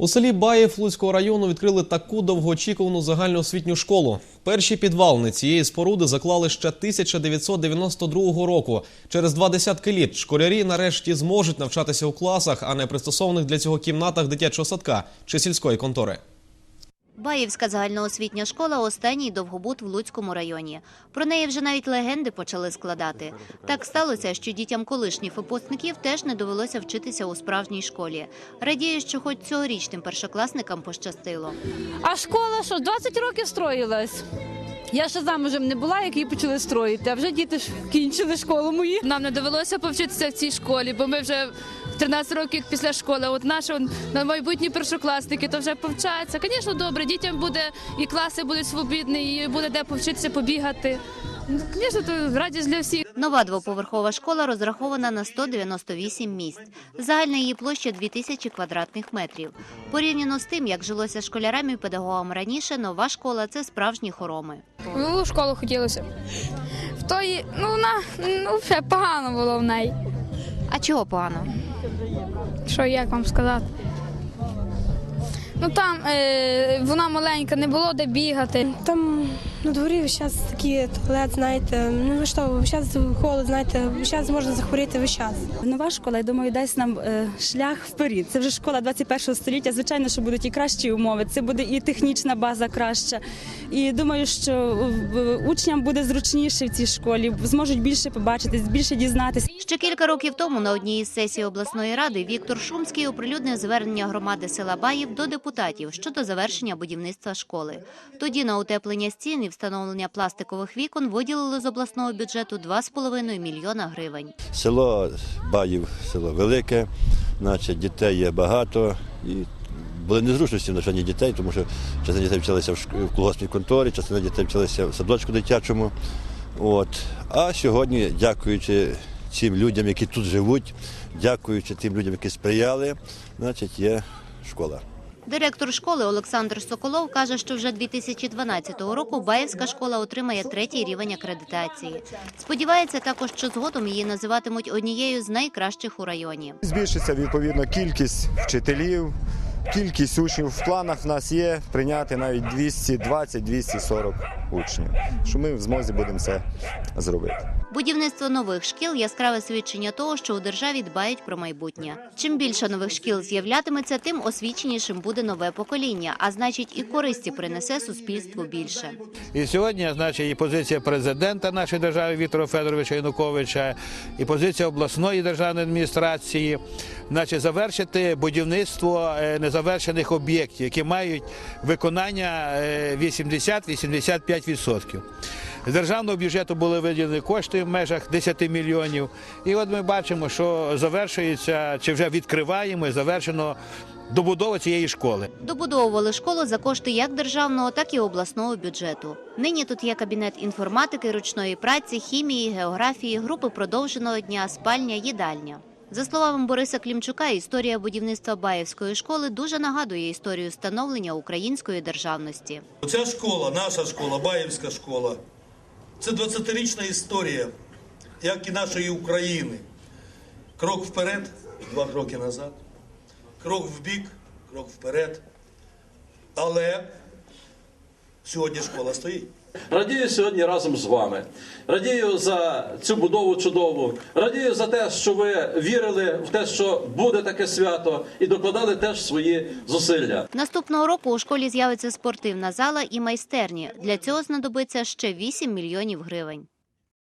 У селі Баїв Луцького району відкрили таку довгоочікувану загальноосвітню школу. Перші підвалини цієї споруди заклали ще 1992 року. Через два десятки літ школярі нарешті зможуть навчатися у класах, а не пристосованих для цього кімнатах дитячого садка чи сільської контори. Баївська загальноосвітня школа останній довгобуд в Луцькому районі. Про неї вже навіть легенди почали складати. Так сталося, що дітям колишніх випускників теж не довелося вчитися у справжній школі. Радію, що хоч цьогорічним першокласникам пощастило. А школа що 20 років строїлась. Я ще замужем не була, як її почали строїти, а вже діти ж кінчили школу мої. Нам не довелося повчитися в цій школі, бо ми вже 13 років після школи. От наші на майбутні першокласники то вже повчаються. Звісно, добре, дітям буде і класи будуть свобідні, і буде де повчитися побігати. Ну, Звісно, то радість для всіх. Нова двоповерхова школа розрахована на 198 місць. Загальна її площа 2000 квадратних метрів. Порівняно з тим, як жилося школярам і педагогам раніше, нова школа це справжні хороми. В нову школу хотілося. В тої, ну вона ну, все погано було в неї. А чого погано? Що як вам сказати? Ну там е, вона маленька, не було де бігати. Там на дворі зараз такий туалет, знаєте, ну ви що, зараз холод, знаєте, зараз можна захворіти весь час. Нова школа, я думаю, дасть нам е, шлях вперед. Це вже школа 21 століття. Звичайно, що будуть і кращі умови. Це буде і технічна база краща. І думаю, що е, учням буде зручніше в цій школі, зможуть більше побачити, більше дізнатися. Ще кілька років тому на одній із сесій обласної ради Віктор Шумський оприлюднив звернення громади села Баїв до депутатів щодо завершення будівництва школи. Тоді на утеплення стін і встановлення пластикових вікон виділили з обласного бюджету 2,5 мільйона гривень. Село Баїв, село велике, значить, дітей є багато. І були незручності в навчанні дітей, тому що частина дітей вчилися в колгоспній конторі, частина дітей вчилися в садочку дитячому. От. А сьогодні, дякуючи цим людям, які тут живуть, дякуючи тим людям, які сприяли, значить, є школа. Директор школи Олександр Соколов каже, що вже 2012 року Баївська школа отримає третій рівень акредитації. Сподівається також, що згодом її називатимуть однією з найкращих у районі. Збільшиться відповідно кількість вчителів, кількість учнів. В планах в нас є прийняти навіть 220-240 учнів, що ми в змозі будемо це зробити. Будівництво нових шкіл яскраве свідчення того, що у державі дбають про майбутнє. Чим більше нових шкіл з'являтиметься, тим освіченішим буде нове покоління, а значить, і користі принесе суспільству більше. І сьогодні, значить, і позиція президента нашої держави Віктора Федоровича Януковича, і позиція обласної державної адміністрації, значить, завершити будівництво е, незавершених об'єктів, які мають виконання е, 80-85%. 25%. З державного бюджету були виділені кошти в межах 10 мільйонів. І от ми бачимо, що завершується чи вже відкриваємо і завершено добудова цієї школи. Добудовували школу за кошти як державного, так і обласного бюджету. Нині тут є кабінет інформатики, ручної праці, хімії, географії, групи продовженого дня, спальня, їдальня. За словами Бориса Клімчука, історія будівництва Баївської школи дуже нагадує історію становлення української державності. Ця школа, наша школа, Баївська школа, це 20-річна історія, як і нашої України. Крок вперед, два кроки назад, крок вбік, крок вперед. Але сьогодні школа стоїть. Радію сьогодні разом з вами. Радію за цю будову чудову. Радію за те, що ви вірили в те, що буде таке свято, і докладали теж свої зусилля. Наступного року у школі з'явиться спортивна зала і майстерні. Для цього знадобиться ще 8 мільйонів гривень.